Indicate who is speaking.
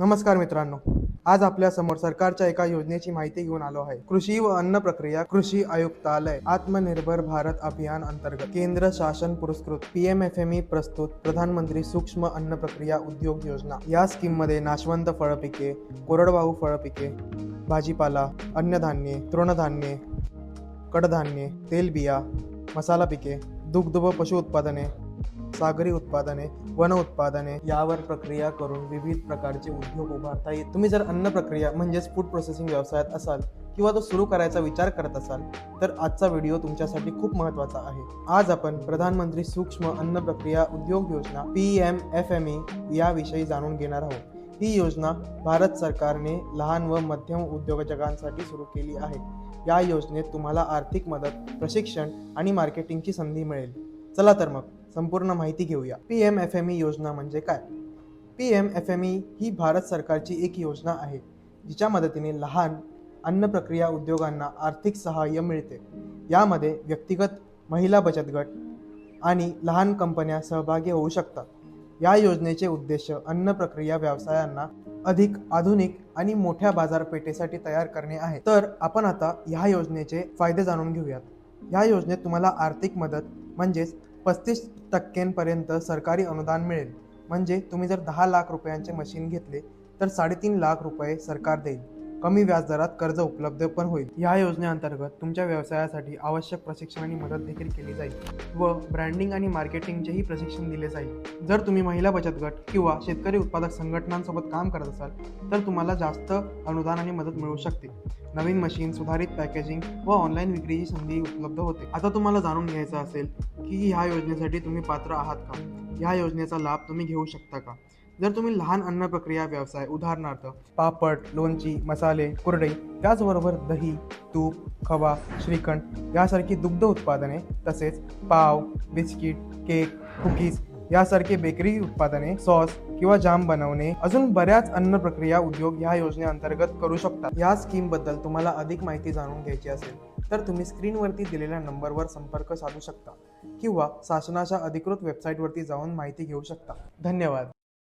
Speaker 1: नमस्कार मित्रांनो आज आपल्यासमोर सरकारच्या एका योजनेची माहिती घेऊन आलो आहे. कृषी व अन्न प्रक्रिया कृषी आयुक्तालय आत्मनिर्भर भारत अभियान अंतर्गत. केंद्र शासन पुरस्कृत पीएम एफ एम ई प्रस्तुत प्रधानमंत्री सूक्ष्म अन्न प्रक्रिया उद्योग योजना. या स्कीममध्ये नाशवंत फळपिके कोरडवाहू फळपिके भाजीपाला अन्नधान्ये तृणधान्ये कडधान्ये तेलबिया मसाला पिके दुग्ध व पशु उत्पादने सागरी उत्पादने वन उत्पादने यावर प्रक्रिया करून विविध प्रकारचे उद्योग उभारता येईल तुम्ही जर अन्न प्रक्रिया म्हणजेच फूड प्रोसेसिंग व्यवसायात असाल किंवा तो सुरू करायचा विचार करत असाल तर आजचा व्हिडिओ तुमच्यासाठी खूप महत्त्वाचा आहे. आज आपण प्रधानमंत्री सूक्ष्म अन्न प्रक्रिया उद्योग योजना P M F M E याविषयी जाणून घेणार आहोत. ही योजना भारत सरकारने लहान व मध्यम उद्योजकांसाठी सुरू केली आहे. या योजनेत तुम्हाला आर्थिक मदत प्रशिक्षण आणि मार्केटिंगची संधी मिळेल. चला तर मग. संपूर्ण माहिती घेऊया. P M F M E योजना म्हणजे काय? P M F M E ही भारत सरकारची एक योजना आहे जिच्या मदतीने लहान अन्न प्रक्रिया उद्योगांना आर्थिक सहाय्य मिळते. यामध्ये व्यक्तिगत महिला बचत गट आणि लहान कंपन्या सहभागी होऊ शकतात. या योजनेचे उद्देश अन्न प्रक्रिया व्यवसायांना अधिक आधुनिक आणि मोठ्या बाजारपेठेसाठी तयार करणे आहे. तर आपण आता ह्या योजनेचे फायदे जाणून घेऊयात. ह्या योजनेत तुम्हाला आर्थिक मदत म्हणजेच पस्तीस टक्क्यांपर्यंत सरकारी अनुदान मिळेल. म्हणजे तुम्ही जर दहा लाख रुपयांचे मशीन घेतले तर साडेतीन लाख रुपये सरकार देईल. कमी व्याजदरात कर्ज उपलब्ध पण होईल. या योजनेअंतर्गत तुमच्या व्यवसायासाठी आवश्यक प्रशिक्षण आणि मदत देखील केली जाईल व ब्रँडिंग आणि मार्केटिंगचेही प्रशिक्षण दिले जाईल. जर तुम्ही महिला बचत गट किंवा शेतकरी उत्पादक संघटनांसोबत काम करत असाल तर तुम्हाला जास्त अनुदान आणि मदत मिळू शकते. नवीन मशीन सुधारित पॅकेजिंग व ऑनलाईन विक्रीची संधी उपलब्ध होते. आता तुम्हाला जाणून घ्यायचं असेल की ह्या योजनेसाठी तुम्ही पात्र आहात का? ह्या योजनेचा लाभ तुम्ही घेऊ शकता का? जर तुम्ही लहान अन्न प्रक्रिया व्यवसाय उदाहरणार्थ पापड लोणची मसाले कुरडई त्याचबरोबर दही तूप खवा श्रीखंड यासारखी दुग्ध उत्पादने तसेच पाव बिस्किट केक कुकीज यासारखे बेकरी उत्पादने सॉस किंवा जाम बनवणे अजून बऱ्याच अन्न प्रक्रिया उद्योग ह्या योजनेअंतर्गत करू शकतात या स्कीमबद्दल तुम्हाला अधिक माहिती जाणून घ्यायची असेल तर तुम्ही स्क्रीनवरती दिलेल्या नंबरवर संपर्क साधू शकता किंवा शासनाच्या अधिकृत वेबसाईटवरती जाऊन माहिती घेऊ शकता. धन्यवाद.